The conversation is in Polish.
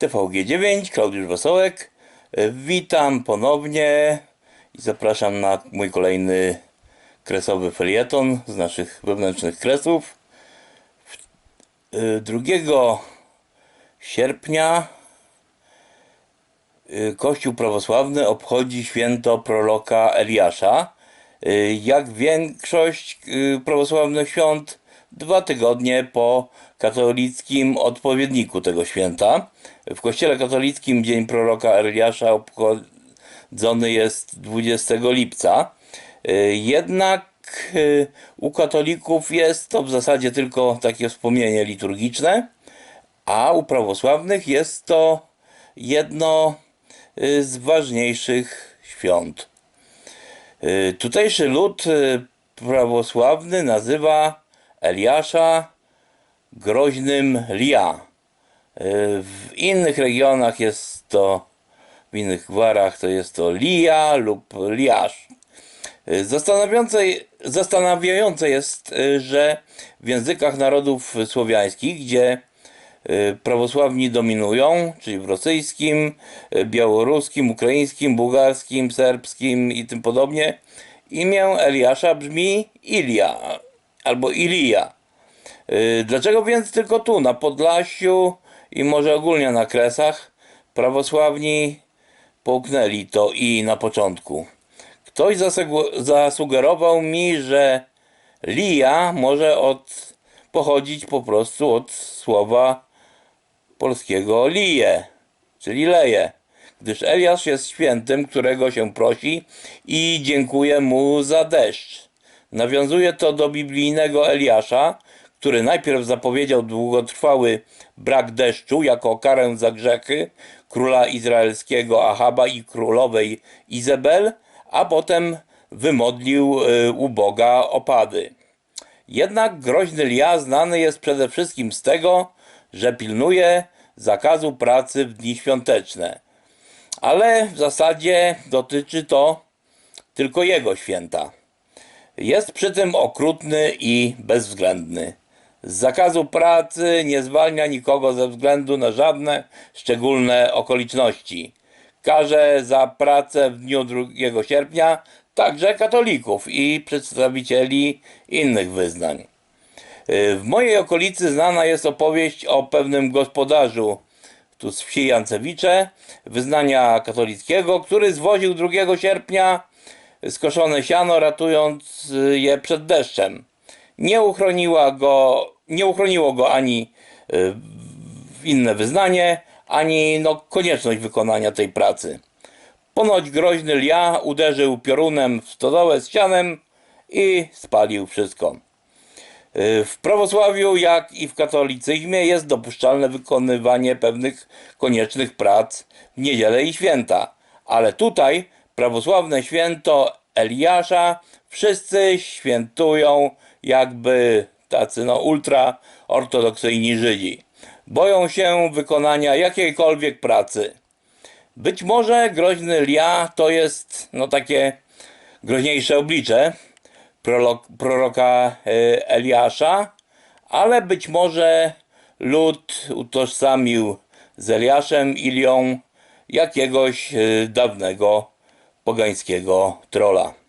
TVG9, Klaudiusz Wesołek. E, Witam ponownie i zapraszam na mój kolejny kresowy felieton z naszych wewnętrznych kresów. E, 2 sierpnia e, Kościół prawosławny obchodzi święto proroka Eliasza. E, Jak większość e, prawosławnych świąt, dwa tygodnie po katolickim odpowiedniku tego święta. W Kościele katolickim Dzień proroka Eliasza obchodzony jest 20 lipca. E, Jednak e, u katolików jest to w zasadzie tylko takie wspomnienie liturgiczne, a u prawosławnych jest to jedno e, z ważniejszych świąt. Y, Tutejszy lud y, prawosławny nazywa Eliasza groźnym Lia. Y, W innych regionach jest to, w innych gwarach to jest to Lia lub Liasz. Y, Zastanawiające, zastanawiające jest, y, że w językach narodów słowiańskich, gdzie prawosławni dominują, czyli w rosyjskim, białoruskim, ukraińskim, bułgarskim, serbskim i tym podobnie, imię Eliasza brzmi Ilia albo Ilija. Y, Dlaczego więc tylko tu, na Podlasiu i może ogólnie na Kresach, prawosławni połknęli to i na początku? Ktoś zasugerował mi, że Lija może od, pochodzić po prostu od słowa polskiego lije, czyli leje, gdyż Eliasz jest świętym, którego się prosi i dziękuję mu za deszcz. Nawiązuje to do biblijnego Eliasza, który najpierw zapowiedział długotrwały brak deszczu jako karę za grzechy króla izraelskiego Ahaba i królowej Izabel, a potem wymodlił y, u Boga opady. Jednak groźny Lia znany jest przede wszystkim z tego, że pilnuje zakazu pracy w dni świąteczne. Ale w zasadzie dotyczy to tylko jego święta. Jest przy tym okrutny i bezwzględny. Z zakazu pracy nie zwalnia nikogo ze względu na żadne szczególne okoliczności. Karze za pracę w dniu 2 sierpnia także katolików i przedstawicieli innych wyznań. W mojej okolicy znana jest opowieść o pewnym gospodarzu tu z wsi Jancewicze, wyznania katolickiego, który zwoził 2 sierpnia skoszone siano, ratując y, je przed deszczem. Nie, uchroniła go, nie uchroniło go ani y, inne wyznanie, ani no, konieczność wykonania tej pracy. Ponoć groźny Lia uderzył piorunem w stodołę z sianem i spalił wszystko. Y, W prawosławiu, jak i w katolicyzmie jest dopuszczalne wykonywanie pewnych koniecznych prac w niedzielę i święta, ale tutaj prawosławne święto Eliasza wszyscy świętują jakby tacy no ultra ortodoksyjni Żydzi. Boją się wykonania jakiejkolwiek pracy. Być może groźny Lia to jest no takie groźniejsze oblicze proroka e, Eliasza, ale być może lud utożsamił z Eliaszem Ilią jakiegoś e, dawnego pogańskiego trola.